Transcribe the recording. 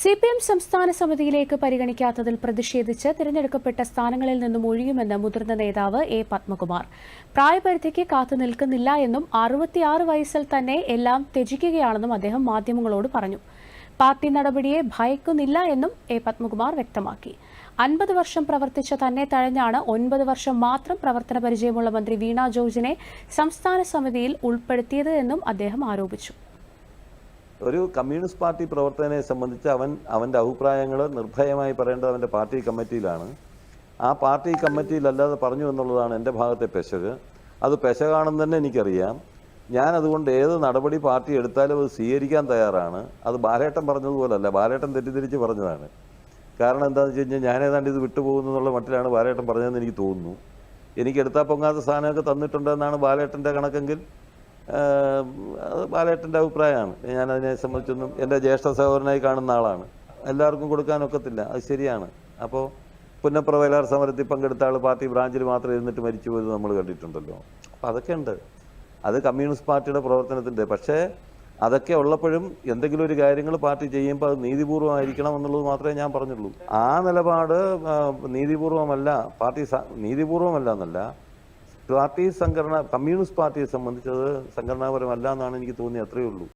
C P M സംസ്ഥാന സമിതിയിലേക്ക് പരിഗണിക്കാത്തതിൽ പ്രതിഷേധിച്ച് തിരഞ്ഞെടുക്കപ്പെട്ട സ്ഥാനങ്ങളിൽ നിന്നും ഒഴിയുമെന്ന് മുതിർന്ന നേതാവ് എ പത്മകുമാർ. പ്രായപരിധിക്ക് കാത്തു നിൽക്കുന്നില്ല എന്നും അറുപത്തിയാറ് വയസ്സിൽ തന്നെ എല്ലാം ത്യജിക്കുകയാണെന്നും അദ്ദേഹം മാധ്യമങ്ങളോട് പറഞ്ഞു. പാർട്ടി നടപടിയെ ഭയക്കുന്നില്ല എന്നും എ പത്മകുമാർ വ്യക്തമാക്കി. അൻപത് വർഷം പ്രവർത്തിച്ച തന്നെ തഴഞ്ഞാണ് ഒൻപത് വർഷം മാത്രം പ്രവർത്തന പരിചയമുള്ള മന്ത്രി വീണ ജോർജിനെ സംസ്ഥാന സമിതിയിൽ ഉൾപ്പെടുത്തിയത് എന്നും അദ്ദേഹം ആരോപിച്ചു. ഒരു കമ്മ്യൂണിസ്റ്റ് പാർട്ടി പ്രവർത്തകനെ സംബന്ധിച്ച് അവൻ അവന്റെ അഭിപ്രായങ്ങൾ നിർഭയമായി പറയേണ്ടത് അവന്റെ പാർട്ടി കമ്മിറ്റിയിലാണ്. ആ പാർട്ടി കമ്മിറ്റിയിലല്ലാതെ പറഞ്ഞു എന്നുള്ളതാണ് എന്റെ ഭാഗത്തെ പെശക്. അത് പെശകാണെന്ന് തന്നെ എനിക്കറിയാം. ഞാൻ അതുകൊണ്ട് ഏത് നടപടി പാർട്ടി എടുത്താലും അത് സ്വീകരിക്കാൻ തയ്യാറാണ്. അത് ബാലേട്ടൻ പറഞ്ഞതുപോലല്ല ബാലേട്ടൻ തെറ്റിദ്ധരിച്ച് പറഞ്ഞതാണ്. കാരണം എന്താണെന്ന് വെച്ച് കഴിഞ്ഞാൽ ഞാൻ ഏതാണ്ട് ഇത് വിട്ടുപോകുന്നു എന്നുള്ള മട്ടിലാണ് ബാലേട്ടൻ പറഞ്ഞതെന്ന് എനിക്ക് തോന്നുന്നു. എനിക്ക് എടുത്താൽ പൊങ്ങാത്ത സാധനമൊക്കെ തന്നിട്ടുണ്ടെന്നാണ് ബാലേട്ടന്റെ കണക്കെങ്കിൽ? അത് ബാലേട്ടന്റെ അഭിപ്രായമാണ്. ഞാൻ അതിനെ സംബന്ധിച്ചൊന്നും എന്റെ ജ്യേഷ്ഠ സഹോദരനായി കാണുന്ന ആളാണ്. എല്ലാവർക്കും കൊടുക്കാനൊക്കത്തില്ല അത് ശരിയാണ്. അപ്പോൾ പുന്നപ്ര വയലാർ സമരത്തിൽ പങ്കെടുത്ത ആൾ പാർട്ടി ബ്രാഞ്ചിൽ മാത്രം ഇരുന്നിട്ട് മരിച്ചു പോയത് നമ്മൾ കണ്ടിട്ടുണ്ടല്ലോ. അപ്പോൾ അതൊക്കെ ഉണ്ട് അത് കമ്മ്യൂണിസ്റ്റ് പാർട്ടിയുടെ പ്രവർത്തനത്തിന്റെ. പക്ഷേ അതൊക്കെ ഉള്ളപ്പോഴും എന്തെങ്കിലും ഒരു കാര്യങ്ങൾ പാർട്ടി ചെയ്യുമ്പോൾ അത് നീതിപൂർവമായിരിക്കണം എന്നുള്ളത് മാത്രമേ ഞാൻ പറഞ്ഞുള്ളൂ. ആ നിലപാട് നീതിപൂർവമല്ല പാർട്ടി നീതിപൂർവമല്ല എന്നല്ല പാർട്ടി സംഘടന കമ്മ്യൂണിസ്റ്റ് പാർട്ടിയെ സംബന്ധിച്ചത് സംഘടനാപരമല്ല എന്നാണ് എനിക്ക് തോന്നിയത്. അത്രയേ ഉള്ളൂ.